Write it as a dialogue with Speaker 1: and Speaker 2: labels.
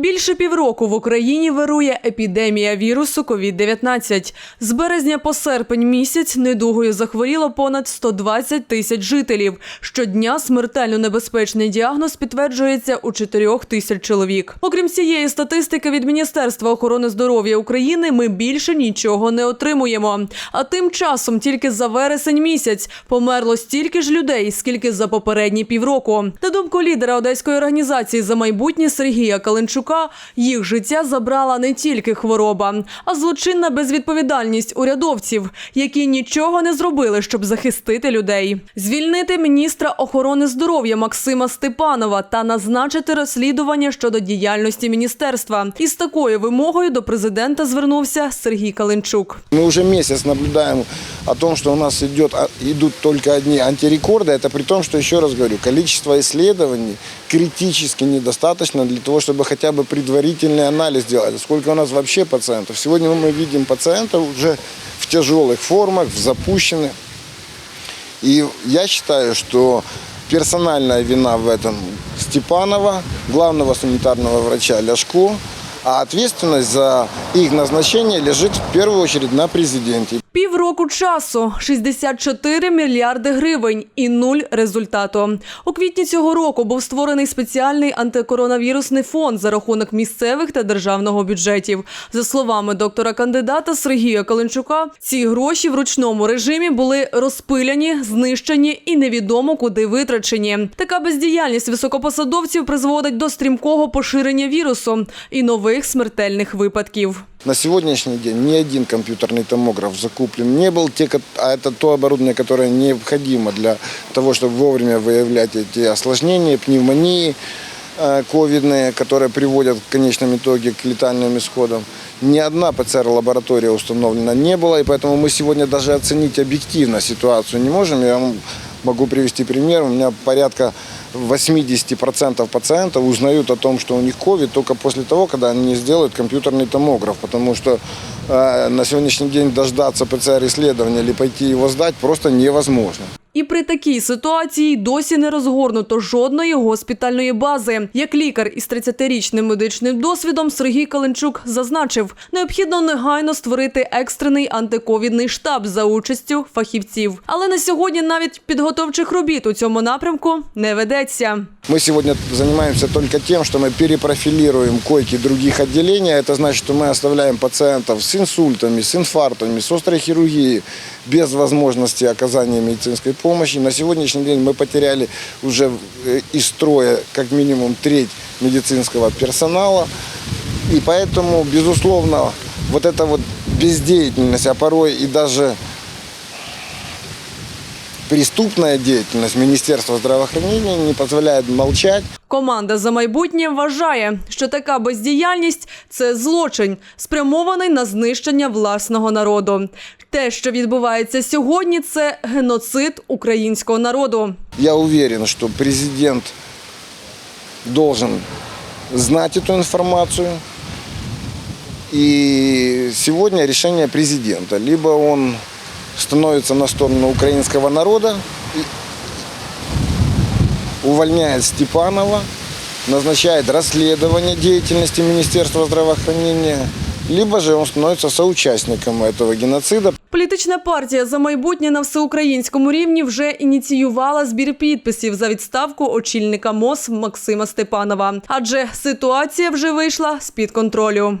Speaker 1: Більше півроку в Україні вирує епідемія вірусу COVID-19. З березня по серпень місяць недугою захворіло понад 120 тисяч жителів. Щодня смертельно небезпечний діагноз підтверджується у 4 тисяч чоловік. Окрім цієї статистики від Міністерства охорони здоров'я України, ми більше нічого не отримуємо. А тим часом тільки за вересень місяць померло стільки ж людей, скільки за попередні півроку. На думку лідера одеської організації за майбутнє Сергія Каленчука, їх життя забрала не тільки хвороба, а злочинна безвідповідальність урядовців, які нічого не зробили, щоб захистити людей. Звільнити міністра охорони здоров'я Максима Степанова та назначити розслідування щодо діяльності міністерства. Із такою вимогою до президента звернувся Сергій Каленчук.
Speaker 2: Мы уже месяц наблюдаем о том, что у нас идет, а, идут только одни антирекорды. Это при том, что, еще раз говорю, количество исследований критически недостаточно для того, чтобы хотя бы предварительный анализ делать. Сколько у нас вообще пациентов? Сегодня мы видим пациентов уже в тяжелых формах, в запущенных. И я считаю, что персональная вина в этом Степанова, главного санитарного врача Ляшко, а ответственность за их назначение лежит в первую очередь на президенте.
Speaker 1: Півроку часу 64 мільярди гривень і нуль результату. У квітні цього року був створений спеціальний антикоронавірусний фонд за рахунок місцевих та державного бюджетів. За словами доктора кандидата Сергія Каленчука, ці гроші в ручному режимі були розпиляні, знищені і невідомо куди витрачені. Така бездіяльність високопосадовців призводить до стрімкого поширення вірусу і нових смертельних випадків.
Speaker 2: На сегодняшний день ни один компьютерный томограф закуплен не был, а это то оборудование, которое необходимо для того, чтобы вовремя выявлять эти осложнения, пневмонии э, ковидные, которые приводят в конечном итоге к летальным исходам. Ни одна ПЦР-лаборатория установлена не было, и поэтому мы сегодня даже оценить объективно ситуацию не можем. Я вам могу привести пример. У меня порядка 80% пациентов узнают о том, что у них ковид только после того, когда они сделают компьютерный томограф, потому что э, на сегодняшний день дождаться ПЦР-исследования или пойти его сдать просто невозможно.
Speaker 1: І при такій ситуації досі не розгорнуто жодної госпітальної бази. Як лікар із 30-річним медичним досвідом Сергій Каленчук зазначив, необхідно негайно створити екстрений антиковідний штаб за участю фахівців. Але на сьогодні навіть підготовчих робіт у цьому напрямку не ведеться.
Speaker 2: Мы сегодня занимаемся только тем, что мы перепрофилируем койки других отделений. Это значит, что мы оставляем пациентов с инсультами, с инфарктами, с острой хирургией без возможности оказания медицинской помощи. На сегодняшний день мы потеряли уже э, из строя как минимум треть медицинского персонала. И поэтому, безусловно, вот эта вот бездеятельность, а порой и даже преступная деятельность Министерства здравоохранения не позволяет молчать.
Speaker 1: Команда за майбутнє вважає, що така бездіяльність це злочин, спрямований на знищення власного народу. Те, що відбувається сьогодні, це геноцид українського народу.
Speaker 2: Я уверен, что президент должен знать эту информацию. И сегодня решение президента. Либо он становится на сторону украинского народа, увольняет Степанова, назначает расследование деятельности Министерства здравоохранения, либо же он становится соучастником этого геноцида.
Speaker 1: Політична партія за майбутнє на всеукраїнському рівні вже ініціювала збір підписів за відставку очільника МОЗ Максима Степанова, адже ситуація вже вийшла з під контролю.